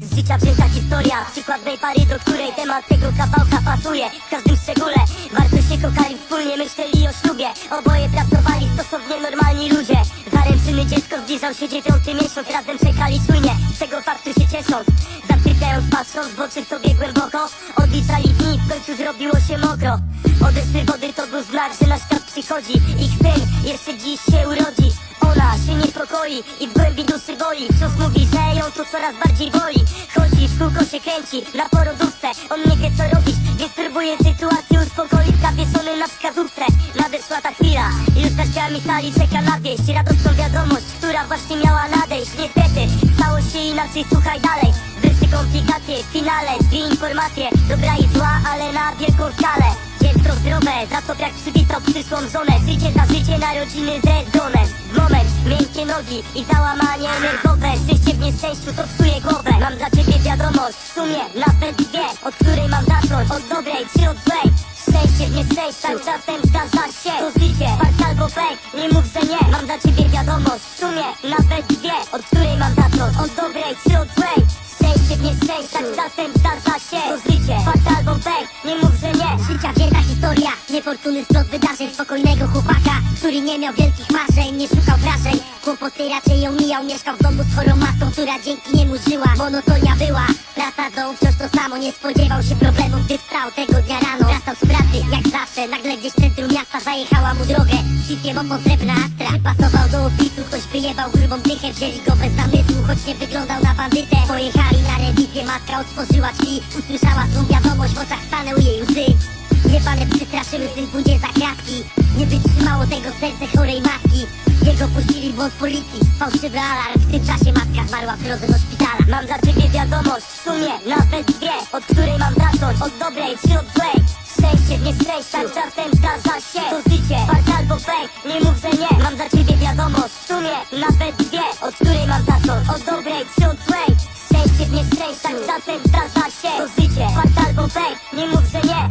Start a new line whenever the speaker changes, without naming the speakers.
z życia wzięta historia Przykładnej pary, do której temat tego kawałka pasuje W każdym szczególe. Bardzo się kochali wspólnie, myśleli o ślubie. Oboje pracowali stosownie normalni ludzie. Zaręczyny dziecko zbliżał się dziewiąty miesiąc Razem czekali czujnie, z tego faktu się ciesząc. Zasypiając patrząc w oczy sobie głęboko Odliczali dni, w końcu zrobiło się mokro. Odeszły wody to był znak, że na świat przychodzi. Ich syn jeszcze dziś się urodzi ona się niepokoi i w głębi duszy boi Wciąż mówi, że ją to coraz bardziej boli. Chodzi, w kółko się kręci na porodówce. On nie wie co robić, więc próbuje sytuację uspokoić. Zawieszony na wskazówce Nadeszła ta chwila. Już za drzwiami sali czeka na wieść. Radosną wiadomość, która właśnie miała nadejść. Niestety, stało się inaczej, słuchaj dalej. Wreszcie komplikacje, finale Dwie informacje, dobra i zła, ale na wielką skalę. Dziecko za to jak przywitał przyszłą żonę. Życie za życie, narodziny ze zgonem W moment, miękkie nogi i załamanie nerwowe. Szczęście w nieszczęściu to psuje głowę. Mam dla ciebie wiadomość, w sumie nawet dwie Od której mam zacząć, od dobrej czy od złej. Szczęście w nieszczęściu, czasem zdarza się. To życie, fakt albo fake, nie mów, że nie. Mam dla ciebie wiadomość, w sumie nawet dwie Od której mam zacząć, od dobrej czy od złej. Szczęście w nieszczęściach, czasem zdarza się. To życie, fakt albo fake, nie mów, że nie.
Życia historia, niefortunny splot wydarzeń Spokojnego chłopaka, który nie miał wielkich marzeń Nie szukał wrażeń, kłopoty raczej omijał Mieszkał w domu z chorą matką, która dzięki niemu żyła. Monotonia była, praca dom wciąż to samo. Nie spodziewał się problemów, gdy wstał tego dnia rano. Wracał z pracy, jak zawsze, nagle gdzieś w centrum miasta Zajechała mu drogę, ściskiem opon srebrna astra. Pasował do opisu, ktoś wyjebał grubą dychę Wzięli go bez zamysłu, choć nie wyglądał na bandytę. Pojechali na rewizję, matka otworzyła drzwi Usłyszała złą wiadomość, w oczach stanęły jej łzy panet przestraszyły synku nie za kratki Nie wytrzymało tego serce chorej matki. Jego puścili w błąd policji, fałszywy alarm W tym czasie matka zmarła w drodze do szpitala.
Mam dla ciebie wiadomość, w sumie nawet dwie Od której mam zacząć, od dobrej czy od złej? Szczęście w nieszczęściu, tak czasem zdarza się. To życie, fart albo fake, nie mów, że nie. Mam dla ciebie wiadomość, w sumie nawet dwie Od której mam zacząć, od dobrej czy od złej? Szczęście w nieszczęściu, tak czasem zdarza się. To życie, fart albo fake, nie mów, że nie.